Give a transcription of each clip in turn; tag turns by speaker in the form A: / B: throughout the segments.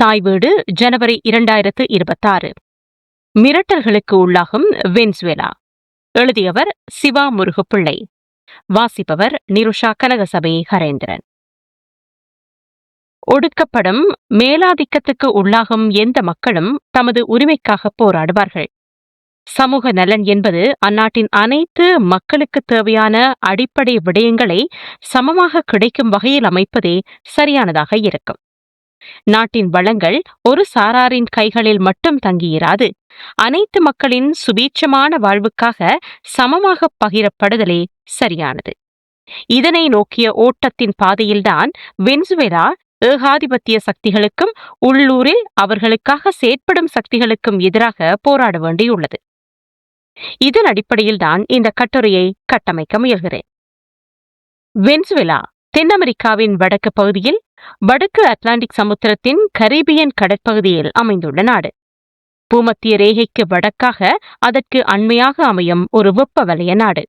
A: தாய் வீடு ஜனவரி இரண்டாயிரத்து இருபத்தாறு. மிரட்டல்களுக்கு உள்ளாகும் வென்சுவேலா. எழுதியவர் சிவா முருகப்பிள்ளை. வாசிப்பவர் நிருஷா கனகசபை ஹரேந்திரன். ஒடுக்கப்படும் மேலாதிக்கத்துக்கு உள்ளாகும் எந்த மக்களும் தமது உரிமைக்காக போராடுவார்கள். சமூக நலன் என்பது அந்நாட்டின் அனைத்து மக்களுக்கு தேவையான அடிப்படை விடயங்களை சமமாக கிடைக்கும் வகையில் அமைப்பதே சரியானதாக இருக்கும். நாட்டின் வளங்கள் ஒரு சாராரின் கைகளில் மட்டும் தங்கியிராது. அனைத்து மக்களின் சுபீட்சமான வாழ்வுக்காக சமமாக பகிரப்படுதலே சரியானது. இதனை நோக்கிய ஓட்டத்தின் பாதையில்தான் வென்சுவேலா ஏகாதிபத்திய சக்திகளுக்கும் உள்ளூரில் அவர்களுக்காக செயற்படும் சக்திகளுக்கும் எதிராக போராட வேண்டியுள்ளது. இதன் அடிப்படையில்தான் இந்த கட்டுரையை கட்டமைக்க முயல்கிறேன். வென்சுவேலா தென் அமெரிக்காவின் வடக்கு பகுதியில் வடக்கு அட்லாண்டிக் சமுத்திரத்தின் கரீபியன் கடற்பகுதியில் அமைந்துள்ள நாடு. பூமத்திய ரேகைக்கு வடக்காக அதற்கு அண்மையாக அமையும் ஒரு வெப்ப வலய நாடு.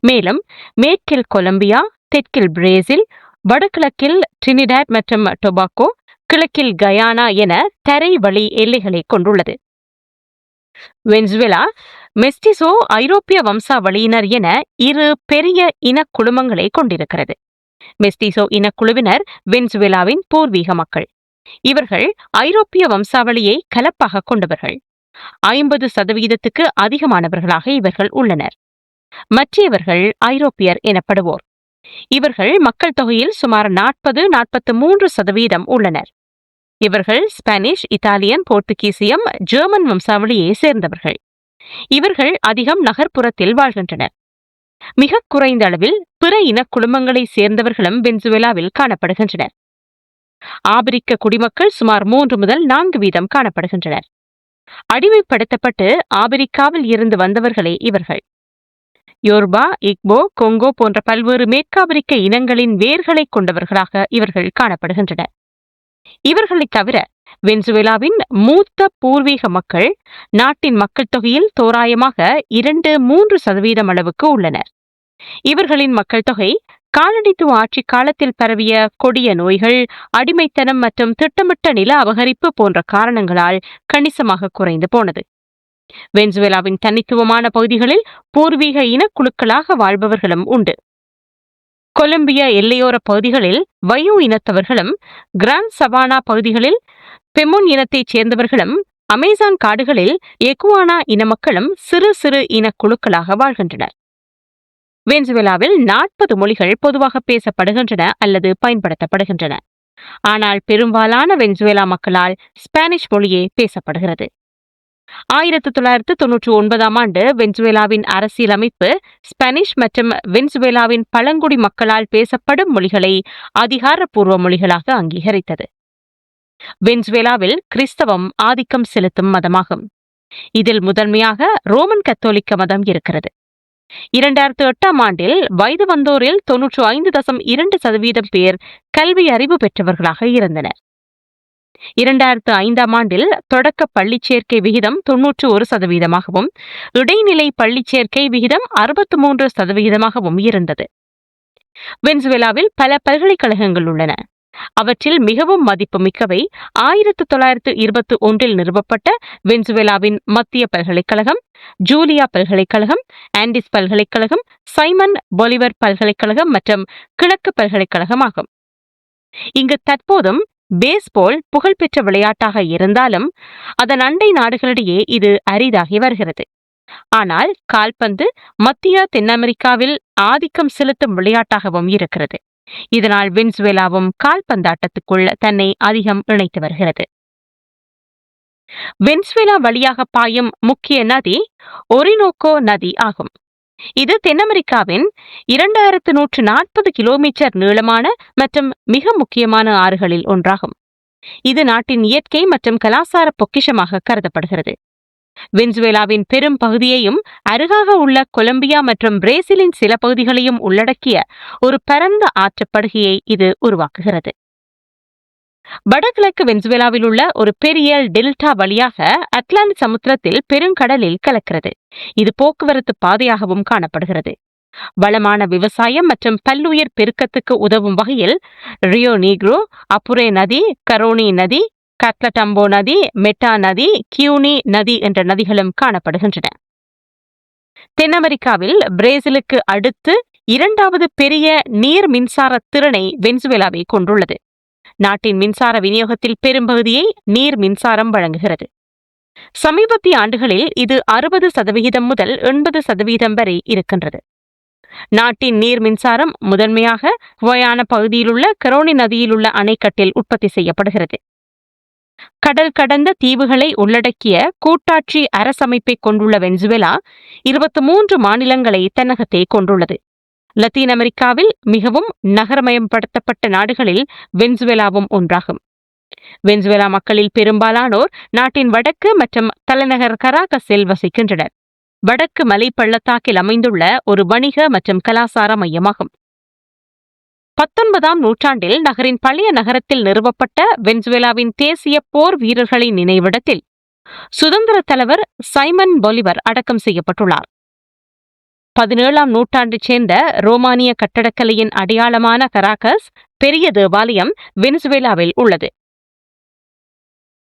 A: மேலும் மேற்கில் கொலம்பியா தெற்கில் பிரேசில் வடகிழக்கில் ட்ரினிடாட் மற்றும் டொபாக்கோ கிழக்கில் கயானா என தரை வழி எல்லைகளை கொண்டுள்ளது. வென்சுவேலா மெஸ்டிசோ ஐரோப்பிய வம்சாவளியினர் என இரு பெரிய இனக்குழுமங்களை கொண்டிருக்கிறது. மெஸ்டிசோ இனக்குழுவினர் வென்சுவேலாவின் பூர்வீக மக்கள். இவர்கள் ஐரோப்பிய வம்சாவளியை கலப்பாக கொண்டவர்கள். ஐம்பது சதவீதத்துக்கு அதிகமானவர்களாக இவர்கள் உள்ளனர். மற்றவர்கள் ஐரோப்பியர் எனப்படுவோர். இவர்கள் மக்கள் தொகையில் சுமார் நாற்பது நாற்பத்து மூன்று சதவீதம் உள்ளனர். இவர்கள் ஸ்பானிஷ் இத்தாலியன் போர்த்துகீசியம் ஜெர்மன் வம்சாவளியை சேர்ந்தவர்கள். இவர்கள் அதிகம் நகர்ப்புறத்தில் வாழ்கின்றனர். மிக குறைந்த அளவில் பிற இன குடும்பங்களை சேர்ந்தவர்களும் வென்சுவேலாவில் காணப்படுகின்றனர். ஆபிரிக்க குடிமக்கள் சுமார் மூன்று முதல் நான்கு வீதம் காணப்படுகின்றனர். அடிமைப்படுத்தப்பட்டு ஆபிரிக்காவில் இருந்து வந்தவர்களே இவர்கள். யோர்பா இக்போ கொங்கோ போன்ற பல்வேறு மேற்காபிரிக்க இனங்களின் வேர்களை கொண்டவர்களாக இவர்கள் காணப்படுகின்றனர். இவர்களைத் தவிர வென்சுவேலாவின் மூத்த பூர்வீக மக்கள் நாட்டின் மக்கள் தொகையில் தோராயமாக இரண்டு மூன்று சதவீதம் அளவுக்கு உள்ளனர். இவர்களின் மக்கள் தொகை காலனித்துவ ஆட்சி காலத்தில் பரவிய கொடிய நோய்கள் அடிமைத்தனம் மற்றும் திட்டமிட்ட நில அபகரிப்பு போன்ற காரணங்களால் கணிசமாக குறைந்து போனது. வென்சுவேலாவின் தனித்துவமான பகுதிகளில் பூர்வீக இனக்குழுக்களாக வாழ்பவர்களும் உண்டு. கொலம்பிய எல்லையோர பகுதிகளில் வயு இனத்தவர்களும் கிராண்ட் சவானா பகுதிகளில் பெமுன் இனத்தைச் சேர்ந்தவர்களும் அமேசான் காடுகளில் எகுவானா இன மக்களும் சிறு சிறு இனக்குழுக்களாக வாழ்கின்றனர். வென்சுவேலாவில் நாற்பது மொழிகள் பொதுவாக பேசப்படுகின்றன அல்லது பயன்படுத்தப்படுகின்றன. ஆனால் பெரும்பாலான வென்சுவேலா மக்களால் ஸ்பானிஷ் மொழியே பேசப்படுகிறது. ஆயிரத்தி தொள்ளாயிரத்து தொன்னூற்றி ஒன்பதாம் ஆண்டு வென்சுவேலாவின் அரசியலமைப்பு ஸ்பானிஷ் மற்றும் வென்சுவேலாவின் பழங்குடி மக்களால் பேசப்படும் மொழிகளை அதிகாரப்பூர்வ மொழிகளாக அங்கீகரித்தது. வென்சுவேலாவில் கிறிஸ்தவம் ஆதிக்கம் செலுத்தும் மதமாகும். இதில் முதன்மையாக ரோமன் கத்தோலிக்க மதம் இருக்கிறது. இரண்டாயிரத்து எட்டாம் ஆண்டில் வயது வந்தோரில் தொன்னூற்று ஐந்து தசம் இரண்டு சதவீதம் பேர் கல்வி அறிவு பெற்றவர்களாக இருந்தனர். இரண்டாயிரத்து ஐந்தாம் ஆண்டில் தொடக்க பள்ளி சேர்க்கை விகிதம் தொன்னூற்று ஒரு சதவீதமாகவும் இடைநிலை பள்ளி சேர்க்கை விகிதம் அறுபத்து மூன்று சதவிகிதமாகவும் இருந்தது. வென்சுவேலாவில் பல பல்கலைக்கழகங்கள் உள்ளன. அவற்றில் மிகவும் மதிப்புமிக்கவை ஆயிரத்து தொள்ளாயிரத்து இருபத்தி ஒன்றில் நிறுவப்பட்ட வென்சுவேலாவின் மத்திய பல்கலைக்கழகம் ஜூலியா பல்கலைக்கழகம் ஆண்டிஸ் பல்கலைக்கழகம் சைமன் பொலிவர் பல்கலைக்கழகம் மற்றும் கிழக்கு பல்கலைக்கழகம் ஆகும் இங்கு தற்போதும் பேஸ்பால் புகழ்பெற்ற விளையாட்டாக இருந்தாலும் அதன் அண்டை நாடுகளிடையே இது அரிதாகி வருகிறது. ஆனால் கால்பந்து மத்திய தென் அமெரிக்காவில் ஆதிக்கம் செலுத்தும் விளையாட்டாகவும் இருக்கிறது. இதனால் வென்சுவேலாவும் கால்பந்தாட்டத்துக்குள் தன்னை அதிகம் இணைத்து வருகிறது. வென்சுவேலா வழியாக பாயும் முக்கிய நதி ஒரினோக்கோ நதி ஆகும். இது தென் அமெரிக்காவின் இரண்டாயிரத்து நூற்று நாற்பது கிலோமீட்டர் நீளமான மற்றும் மிக முக்கியமான ஆறுகளில் ஒன்றாகும். இது நாட்டின் இயற்கை மற்றும் கலாசார பொக்கிஷமாக கருதப்படுகிறது. வென்சுவேலாவின் பெரும் பகுதியையும் அருகாக உள்ள கொலம்பியா மற்றும் பிரேசிலின் சில பகுதிகளையும் உள்ளடக்கிய ஒரு பரந்த ஆற்றுப்படுகையை இது உருவாக்குகிறது. வடகிழக்கு வென்சுவேலாவில் உள்ள ஒரு பெரிய டெல்டா வழியாக அட்லாண்டிக் சமுத்திரத்தில் பெருங்கடலில் கலக்கிறது. இது போக்குவரத்து பாதையாகவும் காணப்படுகிறது. வளமான விவசாயம் மற்றும் பல்லுயிர் பெருக்கத்துக்கு உதவும் வகையில் ரியோ நீக்ரோ அப்புரே நதி கரோனி நதி கத்லடம்போ நதி மெட்டா நதி கியூனி நதி என்ற நதிகளும் காணப்படுகின்றன. தென் அமெரிக்காவில் பிரேசிலுக்கு அடுத்து இரண்டாவது பெரிய நீர் மின்சார திறனை வென்சுவேலாவை கொண்டுள்ளது. நாட்டின் மின்சார விநியோகத்தில் பெரும்பகுதியை நீர் மின்சாரம் வழங்குகிறது. சமீபத்திய ஆண்டுகளில் இது அறுபது சதவிகிதம் முதல் எண்பது சதவீதம் வரை இருக்கின்றது. நாட்டின் நீர் மின்சாரம் முதன்மையாக குவையான பகுதியிலுள்ள கரோனி நதியிலுள்ள அணைக்கட்டில் உற்பத்தி செய்யப்படுகிறது. கடல் கடந்த தீவுகளை உள்ளடக்கிய கூட்டாட்சி அரசமைப்பை கொண்டுள்ள வெனிசுவேலா இருபத்தி மூன்று மாநிலங்களை தன்னகத்தை கொண்டுள்ளது. லத்தீன் அமெரிக்காவில் மிகவும் நகரமயப்படுத்தப்பட்ட நாடுகளில் வெனிசுவேலாவும் ஒன்றாகும். வெனிசுவேலா மக்களில் பெரும்பாலானோர் நாட்டின் வடக்கு மற்றும் தலைநகர் கராகஸில் வசிக்கின்றனர். வடக்கு மலை பள்ளத்தாக்கில் அமைந்துள்ள ஒரு வணிக மற்றும் கலாசார மையமாகும். பத்தொன்பதாம் நூற்றாண்டில் நகரின் பழைய நகரத்தில் நிறுவப்பட்ட வென்சுவேலாவின் தேசிய போர் வீரர்களின் நினைவிடத்தில் சுதந்திர தலைவர் சைமன் பொலிவர் அடக்கம் செய்யப்பட்டுள்ளார். பதினேழாம் நூற்றாண்டைச் சேர்ந்த ரோமானிய கட்டடக்கலையின் அடையாளமான கராகஸ் பெரிய தேவாலயம் வெனிசுவேலாவில் உள்ளது.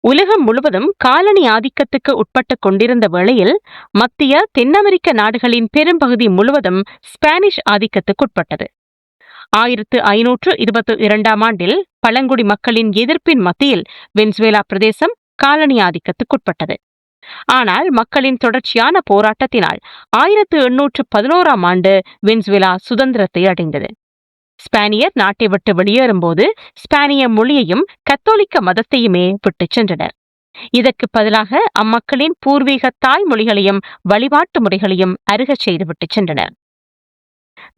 A: உலகம் முழுவதும் காலனி ஆதிக்கத்துக்கு உட்பட்டுக் கொண்டிருந்த வேளையில் மத்திய தென் அமெரிக்க நாடுகளின் பெரும்பகுதி முழுவதும் ஸ்பானிஷ் ஆதிக்கத்துக்குட்பட்டது ஆயிரத்து ஐநூற்று இருபத்தி இரண்டாம் ஆண்டில் பழங்குடி மக்களின் எதிர்ப்பின் மத்தியில் வென்சுவேலா பிரதேசம் காலனி ஆதிக்கத்துக்குட்பட்டது. ஆனால் மக்களின் தொடர்ச்சியான போராட்டத்தினால் ஆயிரத்து எண்ணூற்று பதினோராம் ஆண்டு வென்சுவேலா சுதந்திரத்தை அடைந்தது. ஸ்பானியர் நாட்டை விட்டு வெளியேறும்போது ஸ்பானிய மொழியையும் கத்தோலிக்க மதத்தையுமே விட்டுச் சென்றனர். இதற்கு பதிலாக அம்மக்களின் பூர்வீக தாய்மொழிகளையும் வழிபாட்டு முறைகளையும் அருகச் செய்துவிட்டு சென்றனர்.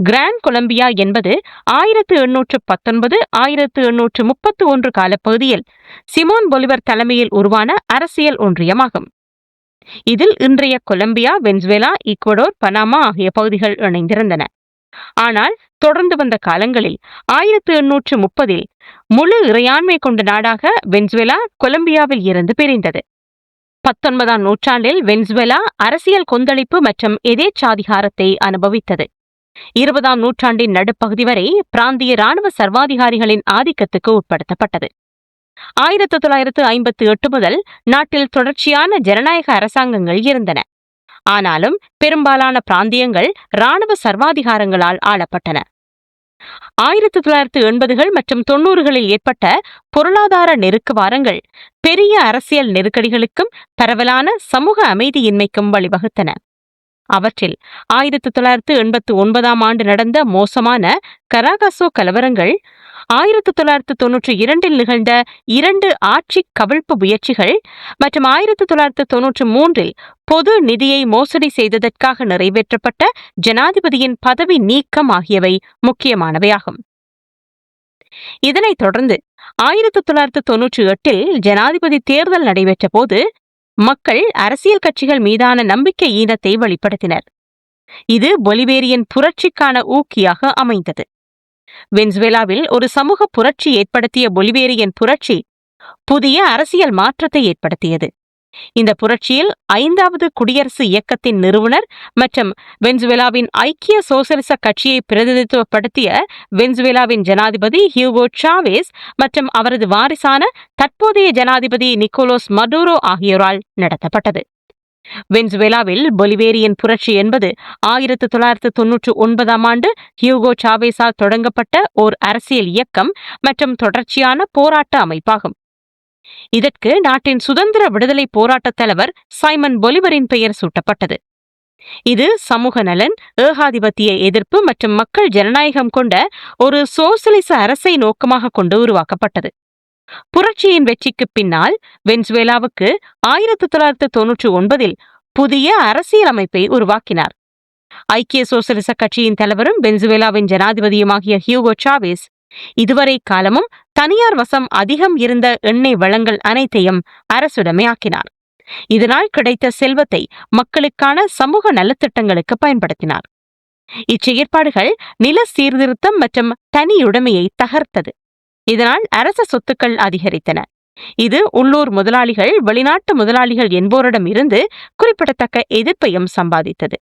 A: கிராண்ட் கொலம்பியா என்பது ஆயிரத்து எண்ணூற்று பத்தொன்பது ஆயிரத்து எண்ணூற்று முப்பத்து ஒன்று காலப்பகுதியில் சிமோன் பொலிவர் தலைமையில் உருவான அரசியல் ஒன்றியமாகும். இதில் இன்றைய கொலம்பியா வென்சுவேலா ஈக்வடோர் பனாமா ஆகிய பகுதிகள் இணைந்திருந்தன. ஆனால் தொடர்ந்து வந்த காலங்களில் ஆயிரத்து எண்ணூற்று முப்பதில் முழு இறையாண்மை கொண்ட நாடாக வென்சுவேலா கொலம்பியாவில் இருந்து பிரிந்தது. பத்தொன்பதாம் நூற்றாண்டில் வென்சுவேலா அரசியல் கொந்தளிப்பு மற்றும் எதேச்சாதிகாரத்தை அனுபவித்தது. இருபதாம் நூற்றாண்டின் நடுப்பகுதி வரை பிராந்திய ராணுவ சர்வாதிகாரிகளின் ஆதிக்கத்துக்கு உட்படுத்தப்பட்டது. ஆயிரத்தி தொள்ளாயிரத்து ஐம்பத்தி எட்டு முதல் நாட்டில் தொடர்ச்சியான ஜனநாயக அரசாங்கங்கள் இருந்தன. ஆனாலும் பெரும்பாலான பிராந்தியங்கள் ராணுவ சர்வாதிகாரங்களால் ஆளப்பட்டன. ஆயிரத்தி தொள்ளாயிரத்து எண்பதுகள் மற்றும் தொன்னூறுகளில் ஏற்பட்ட பொருளாதார நெருக்க வாரங்கள் பெரிய அரசியல் நெருக்கடிகளுக்கும் பரவலான சமூக அமைதியின்மைக்கும் வழிவகுத்தன. அவற்றில் ஆயிரத்தி தொள்ளாயிரத்து எண்பத்து ஒன்பதாம் ஆண்டு நடந்த மோசமான கராகசோ கலவரங்கள் ஆயிரத்தி தொள்ளாயிரத்து தொன்னூற்றி இரண்டில் நிகழ்ந்த இரண்டு ஆட்சி கவிழ்ப்பு முயற்சிகள் மற்றும் ஆயிரத்தி தொள்ளாயிரத்து தொன்னூற்றி மூன்றில் பொது நிதியை மோசடி செய்ததற்காக நிறைவேற்றப்பட்ட ஜனாதிபதியின் பதவி நீக்கம் ஆகியவை முக்கியமானவையாகும் இதனைத் தொடர்ந்து ஆயிரத்தி தொள்ளாயிரத்து தொன்னூற்றி எட்டில் ஜனாதிபதி தேர்தல் நடைபெற்ற போது மக்கள் அரசியல் கட்சிகள் மீதான நம்பிக்கை ஈனத்தை வெளிப்படுத்தினர். இது பொலிவேரியன் புரட்சிக்கான ஊக்கியாக அமைந்தது. வென்சுவேலாவில் ஒரு சமூக புரட்சி ஏற்படுத்திய பொலிவேரியன் புரட்சி புதிய அரசியல் மாற்றத்தை ஏற்படுத்தியது. இந்த புரட்சியில் ஐந்தாவது குடியரசு இயக்கத்தின் நிறுவனர் மற்றும் வென்சுவேலாவின் ஐக்கிய சோசலிச கட்சியை பிரதிநிதித்துவப்படுத்திய வென்சுவேலாவின் ஜனாதிபதி ஹியூகோ சாவேஸ் மற்றும் அவரது வாரிசான தற்போதைய ஜனாதிபதி நிக்கோலோஸ் மடூரோ ஆகியோரால் நடத்தப்பட்டது. வென்சுவேலாவில் பொலிவேரியன் புரட்சி என்பது ஆயிரத்து தொள்ளாயிரத்து தொன்னூற்று ஒன்பதாம் ஆண்டு ஹியூகோ சாவேஸால் தொடங்கப்பட்ட ஓர் அரசியல் இயக்கம் மற்றும் தொடர்ச்சியான போராட்ட அமைப்பாகும். இதற்கு நாட்டின் சுதந்திர விடுதலை போராட்டத் தலைவர் சைமன் பொலிவரின் பெயர் சூட்டப்பட்டது. இது சமூக நலன் ஏகாதிபத்திய எதிர்ப்பு மற்றும் மக்கள் ஜனநாயகம் கொண்ட ஒரு சோசலிச அரசை நோக்கமாக கொண்டு உருவாக்கப்பட்டது. புரட்சியின் வெற்றிக்கு பின்னால் வென்சுவேலாவுக்கு ஆயிரத்தி தொள்ளாயிரத்தி தொன்னூற்றி ஒன்பதில் புதிய அரசியலமைப்பை உருவாக்கினார். ஐக்கிய சோசலிச கட்சியின் தலைவரும் வென்சுவேலாவின் ஜனாதிபதியுமாகிய ஹியூகோ சாவேஸ் இதுவரை காலமும் தனியார் வசம் அதிகம் இருந்த எண்ணெய் வளங்கள் அனைத்தையும் அரசுடைமையாக்கினார் இதனால் கிடைத்த செல்வத்தை மக்களுக்கான சமூக நலத்திட்டங்களுக்கு பயன்படுத்தினார். இச்செயற்பாடுகள் நில சீர்திருத்தம் மற்றும் தனியுடைமையை தகர்த்தது. இதனால் அரச சொத்துக்கள் அதிகரித்தன. இது உள்ளூர் முதலாளிகள் வெளிநாட்டு முதலாளிகள் என்போரிடம் இருந்து குறிப்பிடத்தக்க எதிர்ப்பையும் சம்பாதித்தது.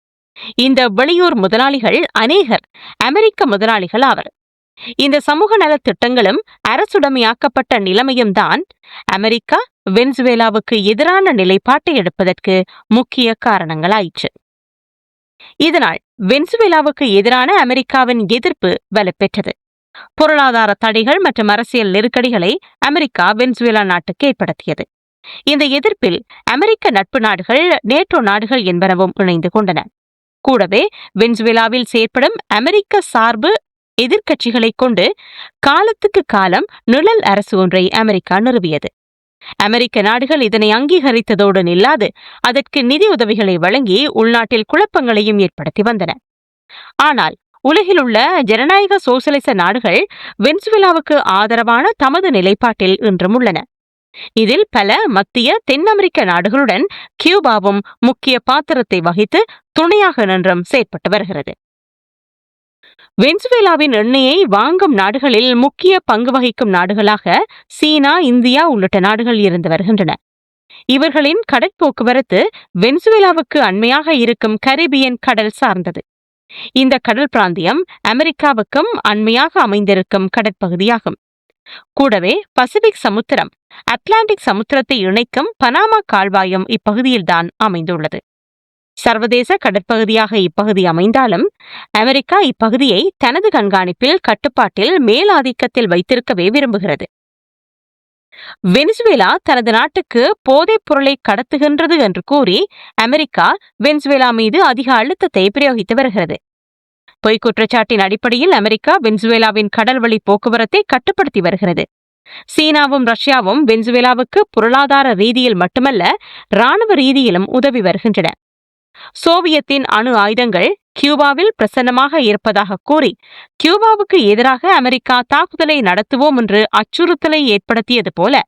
A: இந்த வெளியூர் முதலாளிகள் அநேகர் அமெரிக்க முதலாளிகள் ஆவர். இந்த சமூக நலத் திட்டங்களும் அரசுடைமையாக்கப்பட்ட நிலைமையும் தான் அமெரிக்கா வெனிசுவேலாவுக்கு எதிரான நிலைப்பாட்டை எடுப்பதற்கு முக்கிய காரணங்களாயிற்று. இதனால் வெனிசுவேலாவுக்கு எதிரான அமெரிக்காவின் எதிர்ப்பு வலுப்பெற்றது. பொருளாதார தடைகள் மற்றும் அரசியல் நெருக்கடிகளை அமெரிக்கா வெனிசுவேலா நாட்டுக்கு ஏற்படுத்தியது. இந்த எதிர்ப்பில் அமெரிக்க நட்பு நாடுகள் நேட்டோ நாடுகள் என்பனவும் இணைந்து கொண்டன. கூடவே வெனிசுவேலாவில் செயற்படும் அமெரிக்க சார்பு எதிர்க்கட்சிகளை கொண்டு காலத்துக்கு காலம் நிழல் அரசு ஒன்றை அமெரிக்கா நிறுவியது. அமெரிக்க நாடுகள் இதனை அங்கீகரித்ததோடு நில்லாது அதற்கு நிதி உதவிகளை வழங்கி உள்நாட்டில் குழப்பங்களையும் ஏற்படுத்தி வந்தன. ஆனால் உலகில் உள்ள ஜனநாயக சோசலிச நாடுகள் வெனிசுவேலாவுக்கு ஆதரவான தமது நிலைப்பாட்டில் இன்றும் உள்ளன. இதில் பல மத்திய தென் அமெரிக்க நாடுகளுடன் கியூபாவும் முக்கிய பாத்திரத்தை வகித்து துணையாக நின்றும் செயற்பட்டு வருகிறது. வெனிசுவேலாவின் எண்ணெயை வாங்கும் நாடுகளில் முக்கிய பங்கு வகிக்கும் நாடுகளாக சீனா இந்தியா உள்ளிட்ட நாடுகள் இருந்து வருகின்றன. இவர்களின் கடற்போக்குவரத்து வெனிசுவேலாவுக்கு அண்மையாக இருக்கும் கரிபியன் கடல் சார்ந்தது. இந்த கடல் பிராந்தியம் அமெரிக்காவுக்கும் அண்மையாக அமைந்திருக்கும் கடற்பகுதியாகும். கூடவே பசிபிக் சமுத்திரம் அட்லாண்டிக் சமுத்திரத்தை இணைக்கும் பனாமா கால்வாயம் இப்பகுதியில்தான் அமைந்துள்ளது. சர்வதேச கடற்பகுதியாக இப்பகுதி அமைந்தாலும் அமெரிக்கா இப்பகுதியை தனது கண்காணிப்பில் கட்டுப்பாட்டில் மேலாதிக்கத்தில் வைத்திருக்கவே விரும்புகிறது. வெனிசுவேலா தனது நாட்டுக்கு போதைப் பொருளை கடத்துகின்றது என்று கூறி அமெரிக்கா வெனிசுவேலா மீது அதிக அழுத்தத்தை பிரயோகித்து வருகிறது. பொய் குற்றச்சாட்டின் அடிப்படையில் அமெரிக்கா வெனிசுவேலாவின் கடல்வழி போக்குவரத்தை கட்டுப்படுத்தி வருகிறது. சீனாவும் ரஷ்யாவும் வெனிசுவேலாவுக்கு பொருளாதார ரீதியில் மட்டுமல்ல ராணுவ ரீதியிலும் உதவி வருகின்றன. சோவியத்தின் அணு ஆயுதங்கள் கியூபாவில் பிரசன்னமாக இருப்பதாக கூறி கியூபாவுக்கு எதிராக அமெரிக்கா தாக்குதலை நடத்துவோம் என்று அச்சுறுத்தலை ஏற்படுத்தியது போல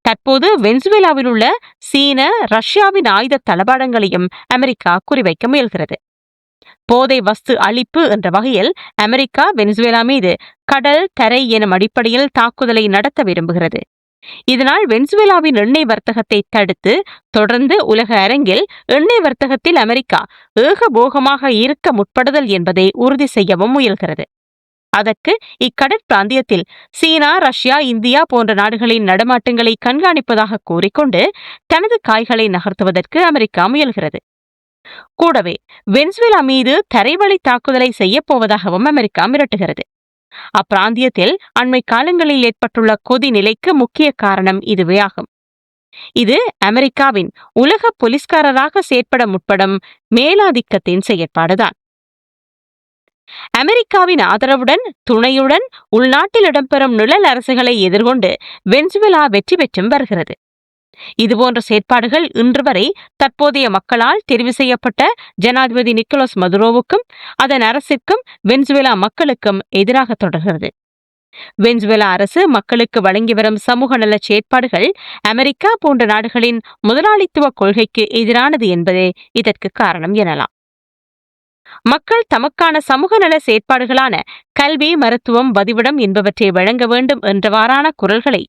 A: தற்போது வெனிசுவேலாவில் உள்ள சீன ரஷ்யாவின் ஆயுத தளபாடங்களையும் அமெரிக்கா குறிவைக்க முயல்கிறது. போதை வஸ்து அழிப்பு என்ற வகையில் அமெரிக்கா வெனிசுவேலா மீது கடல் தரை எனும் அடிப்படையில் தாக்குதலை நடத்த விரும்புகிறது. இதனால் வெனிசுவேலாவின் எண்ணெய் வர்த்தகத்தை தடுத்து தொடர்ந்து உலக அரங்கில் எண்ணெய் வர்த்தகத்தில் அமெரிக்கா ஏகபோகமாக இருக்க முற்படுதல் என்பதை உறுதி செய்யவும் முயல்கிறது. அதற்கு இக்கடற்பிராந்தியத்தில் சீனா ரஷ்யா இந்தியா போன்ற நாடுகளின் நடமாட்டங்களை கண்காணிப்பதாக கூறிக்கொண்டு தனது காய்களை நகர்த்துவதற்கு அமெரிக்கா முயல்கிறது. கூடவே வெனிசுவேலா மீது தரைவழி தாக்குதலை செய்யப்போவதாகவும் அமெரிக்கா மிரட்டுகிறது. அப்பிராந்தியத்தில் அண்மை காலங்களில் ஏற்பட்டுள்ள கொதி நிலைக்கு முக்கிய காரணம் இதுவே ஆகும் இது அமெரிக்காவின் உலக போலீஸ்காரராக செயற்பட முற்படும் மேலாதிக்கத்தின் செயற்பாடுதான். அமெரிக்காவின் ஆதரவுடன் துணையுடன் உள்நாட்டில் இடம்பெறும் நிழல் அரசுகளை எதிர்கொண்டு வெனிசுவேலா வெற்றி பெற்றும் வருகிறது. இதுபோன்ற செயற்பாடுகள் இன்று வரை தற்போதைய மக்களால் தெரிவு செய்யப்பட்ட ஜனாதிபதி நிக்கோலஸ் மதுரோவுக்கும் அதன் அரசிற்கும் வெனிசுவேலா மக்களுக்கும் எதிராக தொடர்கிறது. வெனிசுவேலா அரசு மக்களுக்கு வழங்கி வரும் சமூக நல செயற்பாடுகள் அமெரிக்கா போன்ற நாடுகளின் முதலாளித்துவ கொள்கைக்கு எதிரானது என்பதே இதற்கு காரணம் எனலாம். மக்கள் தமக்கான சமூக நல செயற்பாடுகளான கல்வி மருத்துவம் வதிவிடம் என்பவற்றை வழங்க வேண்டும் என்றவாறான குரல்களை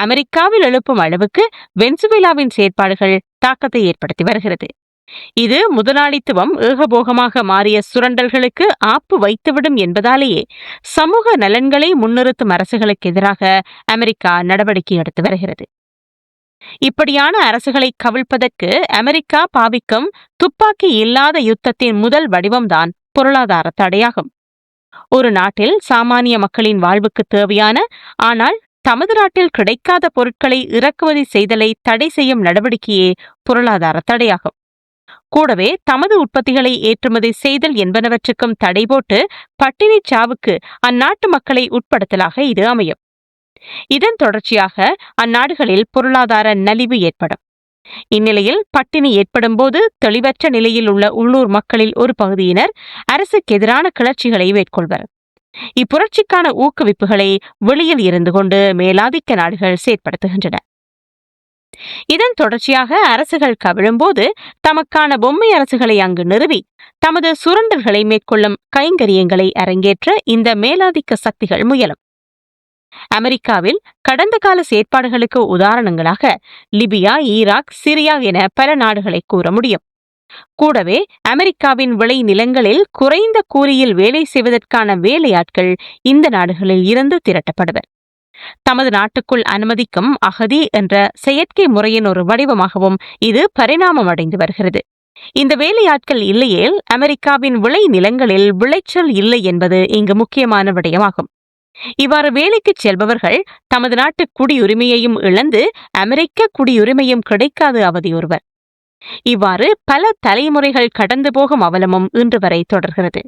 A: அமெரிக்காவில் எழுப்பும் அளவுக்கு வெனிசுவேலாவின் செயற்பாடுகள் தாக்கத்தை ஏற்படுத்தி வருகிறது. இது முதலாளித்துவம் ஏகபோகமாக மாறிய சுரண்டல்களுக்கு ஆப்பு வைத்துவிடும் என்பதாலேயே சமூக நலன்களை முன்னிறுத்தும் அரசுகளுக்கு எதிராக அமெரிக்கா நடவடிக்கை எடுத்து வருகிறது. இப்படியான அரசுகளை கவிழ்ப்பதற்கு அமெரிக்கா பாவிக்கும் துப்பாக்கி இல்லாத யுத்தத்தின் முதல் வடிவம்தான் பொருளாதார தடையாகும். ஒரு நாட்டில் சாமானிய மக்களின் வாழ்வுக்கு தேவையான ஆனால் தமது நாட்டில் கிடைக்காத பொருட்களை இறக்குமதி செய்தலை தடை செய்யும் நடவடிக்கையே பொருளாதார தடையாகும். கூடவே தமது உற்பத்திகளை ஏற்றுமதி செய்தல் என்பனவற்றுக்கும் தடை போட்டு பட்டினி சாவுக்கு அந்நாட்டு மக்களை உட்படுத்தலாக இது அமையும். இதன் தொடர்ச்சியாக அந்நாடுகளில் பொருளாதார நலிவு ஏற்படும். இந்நிலையில் பட்டினி ஏற்படும் போது தெளிவற்ற நிலையில் உள்ள உள்ளூர் மக்களில் ஒரு பகுதியினர் அரசுக்கு எதிரான கிளர்ச்சிகளை மேற்கொள்வர். இப்புரட்சிக்கான ஊக்குவிப்புகளை வெளியில் இருந்து கொண்டு மேலாதிக்க நாடுகள் செயற்படுத்துகின்றன. இதன் தொடர்ச்சியாக அரசுகள் கவிழும்போது தமக்கான பொம்மை அரசுகளை அங்கு நிறுவி தமது சுரண்டல்களை மேற்கொள்ளும் கைங்கரியங்களை அரங்கேற்ற இந்த மேலாதிக்க சக்திகள் முயலும். அமெரிக்காவில் கடந்த கால செயற்பாடுகளுக்கு உதாரணங்களாக லிபியா ஈராக் சிரியா என பல நாடுகளை கூற முடியும். கூடவே அமெரிக்காவின் விளை நிலங்களில் குறைந்த கூலியில் வேலை செய்வதற்கான வேலையாட்கள் இந்த நாடுகளில் இருந்து திரட்டப்படுவர். தமது நாட்டுக்குள் அனுமதிக்கும் அகதி என்ற செயற்கை முறையின் ஒரு வடிவமாகவும் இது பரிணாமம் அடைந்து வருகிறது. இந்த வேலையாட்கள் இல்லையேல் அமெரிக்காவின் விளை நிலங்களில் விளைச்சல் இல்லை என்பது இங்கு முக்கியமான விடயமாகும். இவ்வாறு வேலைக்கு செல்பவர்கள் தமது நாட்டு குடியுரிமையையும் இழந்து அமெரிக்க குடியுரிமையும் கிடைக்காது அவதியுறுவர் இவ்வாறு பல தலைமுறைகள் கடந்து போகும் அவலமும் இன்று வரை தொடர்கிறது.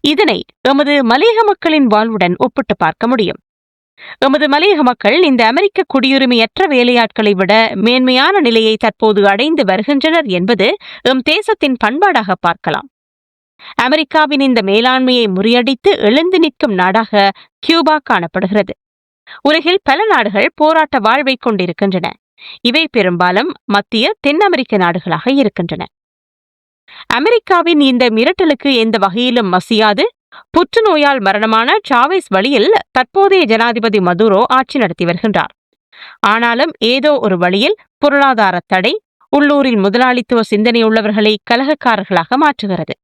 A: இதனை எமது மலையக மக்களின் வாழ்வுடன் ஒப்பிட்டு பார்க்க முடியும். எமது மலையக மக்கள் இந்த அமெரிக்க குடியுரிமையற்ற வேலையாட்களை விட மேன்மையான நிலையை தற்போது அடைந்து வருகின்றனர் என்பது எம் தேசத்தின் பண்பாடாக பார்க்கலாம். அமெரிக்காவின் இந்த மேலாண்மையை முறியடித்து எழுந்து நிற்கும் நாடாக கியூபா காணப்படுகிறது. உலகில் பல நாடுகள் போராட்ட வாழ்வை கொண்டிருக்கின்றன. இவை பெரும்பாலும் மத்திய தென் அமெரிக்க நாடுகளாக இருக்கின்றன. அமெரிக்காவின் இந்த மிரட்டலுக்கு எந்த வகையிலும் மசியாது. புற்றுநோயால் மரணமான சாவேஸ் வழியில் தற்போதைய ஜனாதிபதி மதுரோ ஆட்சி நடத்தி வருகின்றார். ஆனாலும் ஏதோ ஒரு வழியில் பொருளாதார தடை உள்ளூரில் முதலாளித்துவ சிந்தனையுள்ளவர்களை கலகக்காரர்களாக மாற்றுகிறது.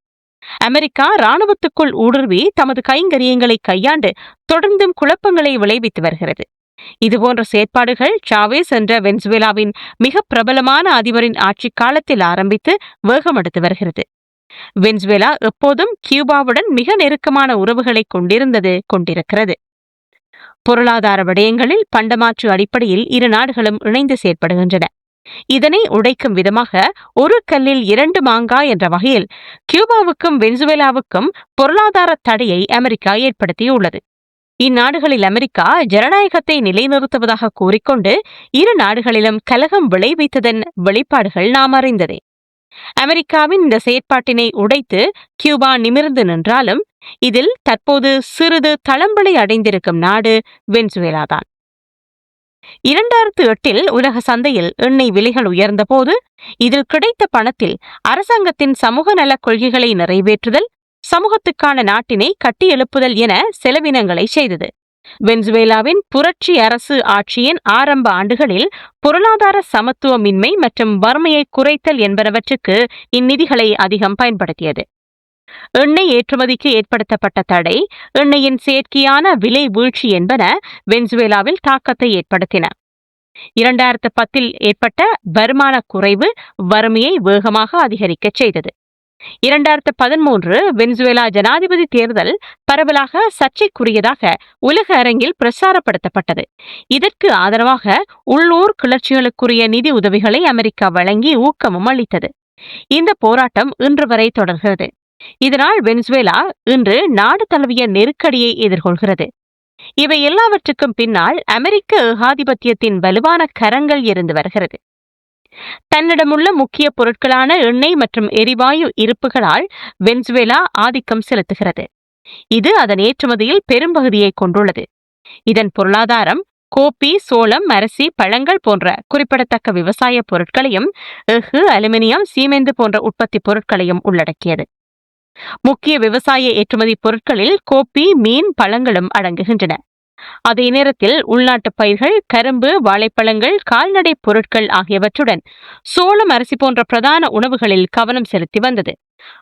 A: அமெரிக்கா ராணுவத்துக்குள் ஊடுருவி தமது கைங்கரியங்களை கையாண்டு தொடர்ந்தும் குழப்பங்களை விளைவித்து வருகிறது. இதுபோன்ற செயற்பாடுகள் சாவேஸ் என்ற வென்சுவேலாவின் மிக பிரபலமான அதிபரின் ஆட்சி காலத்தில் ஆரம்பித்து வேகமெடுத்து வருகிறது. வென்சுவேலா எப்போதும் கியூபாவுடன் மிக நெருக்கமான உறவுகளை கொண்டிருந்தது கொண்டிருக்கிறது. பொருளாதார விடயங்களில் பண்டமாற்று அடிப்படையில் இரு நாடுகளும் இணைந்து செயற்படுகின்றன. இதனை உடைக்கும் விதமாக ஒரு கல்லில் இரண்டு மாங்காய் என்ற வகையில் கியூபாவுக்கும் வென்சுவேலாவுக்கும் பொருளாதார தடையை அமெரிக்கா ஏற்படுத்தியுள்ளது. இந்நாடுகளில் அமெரிக்கா ஜனநாயகத்தை நிலைநிறுத்துவதாக கூறிக்கொண்டு இரு நாடுகளிலும் கலகம் விளைவித்ததன் வெளிப்பாடுகள் நாம் அறிந்ததே. அமெரிக்காவின் இந்த செயற்பாட்டினை உடைத்து கியூபா நிமிர்ந்து நின்றாலும் இதில் தற்போது சிறிது தளம்பலை அடைந்திருக்கும் நாடு வென்சுவேலாதான். இரண்டாயிரத்து எட்டில் உலக சந்தையில் எண்ணெய் விலைகள் உயர்ந்தபோது இதில் கிடைத்த பணத்தில் அரசாங்கத்தின் சமூக நலக் கொள்கைகளை நிறைவேற்றுதல் சமூகத்துக்கான நாட்டினை கட்டியெழுப்புதல் என செலவினங்களை செய்தது. வென்சுவேலாவின் புரட்சி அரசு ஆட்சியின் ஆரம்ப ஆண்டுகளில் பொருளாதார சமத்துவமின்மை மற்றும் வறுமையை குறைத்தல் என்பனவற்றுக்கு இந்நிதிகளை அதிகம் பயன்படுத்தியது. எண்ணெய் ஏற்றுமதிக்கு ஏற்படுத்தப்பட்ட தடை எண்ணெயின் செயற்கையான விலை வீழ்ச்சி என்பன வென்சுவேலாவில் தாக்கத்தை ஏற்படுத்தின. இரண்டாயிரத்து பத்தில் ஏற்பட்ட வருமான குறைவு வறுமையை வேகமாக அதிகரிக்கச் செய்தது. இரண்டாயிரத்து பதிமூன்று வென்சுவேலா ஜனாதிபதி தேர்தல் பரவலாக சர்ச்சைக்குரியதாக உலக அரங்கில் பிரசாரப்படுத்தப்பட்டது. இதற்கு ஆதரவாக உள்ளூர் கிளர்ச்சிகளுக்குரிய நிதி உதவிகளை அமெரிக்கா வழங்கி ஊக்கமும் அளித்தது. இந்த போராட்டம் இன்று வரை தொடர்கிறது. இதனால் வெனிசுவேலா இன்று நாடு தழுவிய நெருக்கடியை எதிர்கொள்கிறது. இவை எல்லாவற்றுக்கும் பின்னால் அமெரிக்க ஏகாதிபத்தியத்தின் வலுவான கரங்கள் இருந்து வருகிறது. தன்னிடமுள்ள முக்கிய பொருட்களான எண்ணெய் மற்றும் எரிவாயு இருப்புகளால் வென்சுவேலா ஆதிக்கம் செலுத்துகிறது. இது அதன் ஏற்றுமதியில் பெரும்பகுதியை கொண்டுள்ளது. இதன் பொருளாதாரம் கோப்பி சோளம் அரிசி பழங்கள் போன்ற குறிப்பிடத்தக்க விவசாய பொருட்களையும் எஃகு அலுமினியம் சீமெந்து போன்ற உற்பத்தி பொருட்களையும் உள்ளடக்கியது. முக்கிய விவசாய ஏற்றுமதி பொருட்களில் கோப்பி மீன் பழங்களும் அடங்குகின்றன. அதே நேரத்தில் உள்நாட்டு பயிர்கள் கரும்பு வாழைப்பழங்கள் கால்நடை பொருட்கள் ஆகியவற்றுடன் சோளம் அரிசி போன்ற பிரதான உணவுகளில் கவனம் செலுத்தி வந்தது.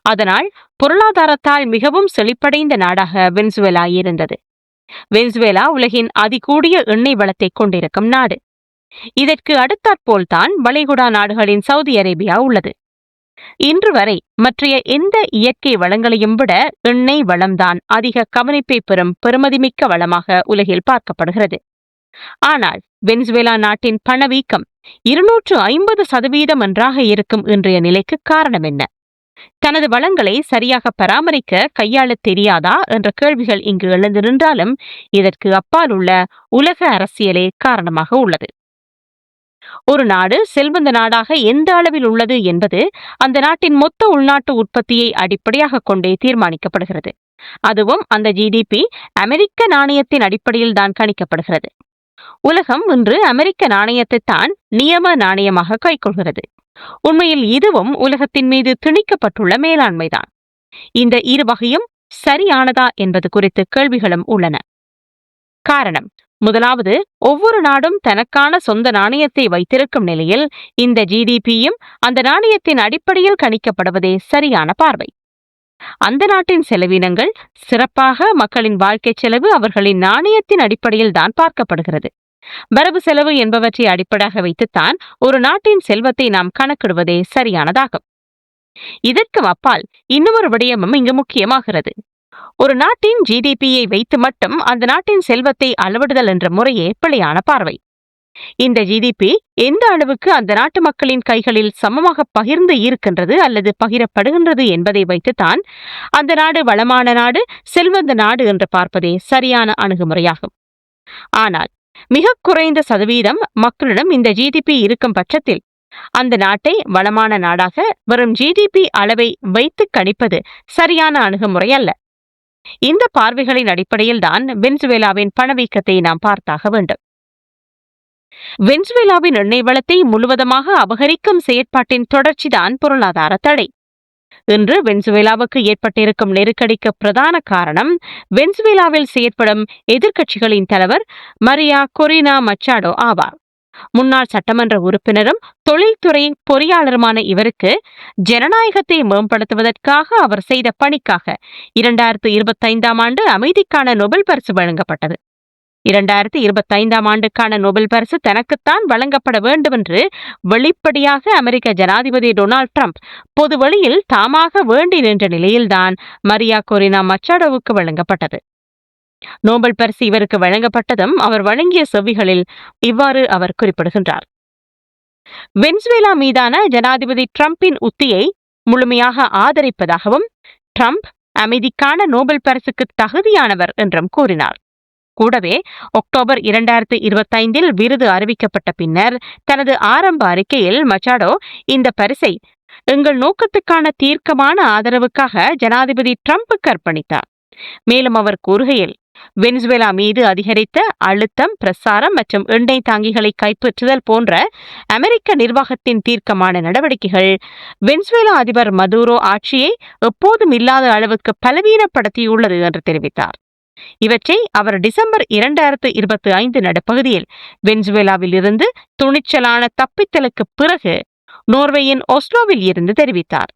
A: அதனால் பொருளாதாரத்தால் மிகவும் செழிப்படைந்த நாடாக வென்சுவேலா இருந்தது. வென்சுவேலா உலகின் அதிகூடிய எண்ணெய் வளத்தை கொண்டிருக்கும் நாடு. இதற்கு அடுத்தாற்போல்தான் வளைகுடா நாடுகளின் சவுதி அரேபியா உள்ளது. இன்று வரை மற்றைய எந்த இயற்கை வளங்களையும் விட எண்ணெய் வளம்தான் அதிக கவனிப்பை பெறும் பெருமதிமிக்க வளமாக உலகில் பார்க்கப்படுகிறது. ஆனால் வெனிசுவேலா நாட்டின் பணவீக்கம் இருநூற்று ஐம்பது சதவீதம் என்றாக இருக்கும் இன்றைய நிலைக்கு காரணம் என்ன? தனது வளங்களை சரியாக பராமரிக்க கையாள தெரியாதா என்ற கேள்விகள் இங்கு எழுந்து நின்றாலும் இதற்கு அப்பால் உள்ள உலக அரசியலே காரணமாக உள்ளது. ஒரு நாடு செல்வந்த நாடாக எந்த அளவில் உள்ளது என்பது அந்த நாட்டின் மொத்த உள்நாட்டு உற்பத்தியை அடிப்படையாக கொண்டே தீர்மானிக்கப்படுகிறது. அதுவும் அந்த ஜிடிபி அமெரிக்க நாணயத்தின் அடிப்படையில் தான் கணிக்கப்படுகிறது. உலகம் இன்று அமெரிக்க நாணயத்தை தான் நியம நாணயமாக கைக்கொள்கிறது. உண்மையில் இதுவும் உலகத்தின் மீது திணிக்கப்பட்டுள்ள மேலாண்மைதான். இந்த இரு வகையும் சரியானதா என்பது குறித்து கேள்விகளும் உள்ளன. காரணம். முதலாவது ஒவ்வொரு நாடும் தனக்கான சொந்த நாணயத்தை வைத்திருக்கும் நிலையில் இந்த ஜிடிபியும் அந்த நாணயத்தின் அடிப்படையில் கணிக்கப்படுவதே சரியான பார்வை. அந்த நாட்டின் செலவினங்கள் சிறப்பாக மக்களின் வாழ்க்கை செலவு அவர்களின் நாணயத்தின் அடிப்படையில் தான் பார்க்கப்படுகிறது. வரவு செலவு என்பவற்றை அடிப்படையாக வைத்துத்தான் ஒரு நாட்டின் செல்வத்தை நாம் கணக்கிடுவதே சரியானதாகும். இதற்கும் அப்பால் இன்னொரு விடயமும் இங்கு முக்கியமாகிறது. ஒரு நாட்டின் ஜிடிபியை வைத்து மட்டும் அந்த நாட்டின் செல்வத்தை அளவிடுதல் என்ற முறையே பிழையான பார்வை. இந்த ஜிடிபி எந்த அளவுக்கு அந்த நாட்டு மக்களின் கைகளில் சமமாக பகிர்ந்து இருக்கின்றது அல்லது பகிரப்படுகின்றது என்பதை வைத்துத்தான் அந்த நாடு வளமான நாடு செல்வந்த நாடு என்று பார்ப்பதே சரியான அணுகுமுறையாகும். ஆனால் மிக குறைந்த சதவீதம் மக்களிடம் இந்த ஜிடிபி இருக்கும் பட்சத்தில் அந்த நாட்டை வளமான நாடாக வெறும் ஜிடிபி அளவை வைத்து கணிப்பது சரியான அணுகுமுறை அல்ல. இந்த பார்வைகளின் அடிப்படையில் தான் வென்சுவேலாவின் பணவீக்கத்தை நாம் பார்த்தாக வேண்டும். வென்சுவேலாவின் எண்ணெய் வளத்தை முழுவதுமாக அபகரிக்கும் செயற்பாட்டின் தொடர்ச்சிதான் பொருளாதார தடை. இன்று வென்சுவேலாவுக்கு ஏற்பட்டிருக்கும் நெருக்கடிக்கு பிரதான காரணம் வென்சுவேலாவில் செயற்படும் எதிர்க்கட்சிகளின் தலைவர் மரியா கொரினா மச்சாடோ ஆவார். முன்னாள் சட்டமன்ற உறுப்பினரும் தொழில்துறை பொறியாளருமான இவருக்கு ஜனநாயகத்தை மேம்படுத்துவதற்காக அவர் செய்த பணிக்காக இரண்டாயிரத்து இருபத்தைந்தாம் ஆண்டு அமைதிக்கான நொபல் பரிசு வழங்கப்பட்டது. இரண்டாயிரத்தி இருபத்தைந்தாம் ஆண்டுக்கான நோபல் பரிசு தனக்குத்தான் வழங்கப்பட வேண்டும் என்று வெளிப்படையாக அமெரிக்க ஜனாதிபதி டொனால்ட் ட்ரம்ப் பொது வழியில் தாமாக வேண்டி நின்ற நிலையில்தான் மரியா கொரினா மச்சாடோவுக்கு வழங்கப்பட்டது. நோபல் பரிசு இவருக்கு வழங்கப்பட்டதும் அவர் வழங்கிய செவ்விகளில் இவ்வாறு அவர் குறிப்பிடுகின்றார். வென்சுவேலா மீதான ஜனாதிபதி டிரம்பின் உத்தியை முழுமையாக ஆதரிப்பதாகவும் டிரம்ப் அமைதிக்கான நோபல் பரிசுக்கு தகுதியானவர் என்றும் கூறினார். கூடவே அக்டோபர் இரண்டாயிரத்தி இருபத்தைந்தில் விருது அறிவிக்கப்பட்ட பின்னர் தனது ஆரம்ப அறிக்கையில் மச்சாடோ இந்த பரிசை எங்கள் நோக்கத்துக்கான தீர்க்கமான ஆதரவுக்காக ஜனாதிபதி ட்ரம்புக்கு அர்ப்பணித்தார் மேலும் அவர் கூறுகையில் வெனிசுவேலா மீது அதிகரித்த அழுத்தம் பிரசாரம் மற்றும் எண்ணெய் தாங்கிகளை கைப்பற்றுதல் போன்ற அமெரிக்க நிர்வாகத்தின் தீர்க்கமான நடவடிக்கைகள். வெனிசுவேலா அதிபர் மதுரோ ஆட்சியை எப்போதும் இல்லாத அளவுக்கு பலவீனப்படுத்தியுள்ளது என்று தெரிவித்தார். இவற்றை அவர் டிசம்பர் இரண்டாயிரத்து இருபத்தி ஐந்து நடுப்பகுதியில் வென்சுவேலாவில் இருந்து துணிச்சலான தப்பித்தலுக்கு பிறகு நோர்வேயின் ஒஸ்லோவில் இருந்து தெரிவித்தார்.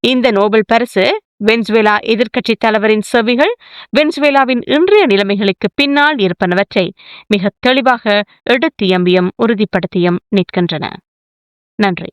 A: இந்த நோபல் பரிசு வென்சுவேலா எதிர்க்கட்சி தலைவரின் செவிகள் வென்சுவேலாவின் இன்றைய நிலைமைகளுக்கு பின்னால் இருப்பனவற்றை மிக தெளிவாக எடுத்தியம்பியும் உறுதிப்படுத்தியும் நிற்கின்றன. நன்றி.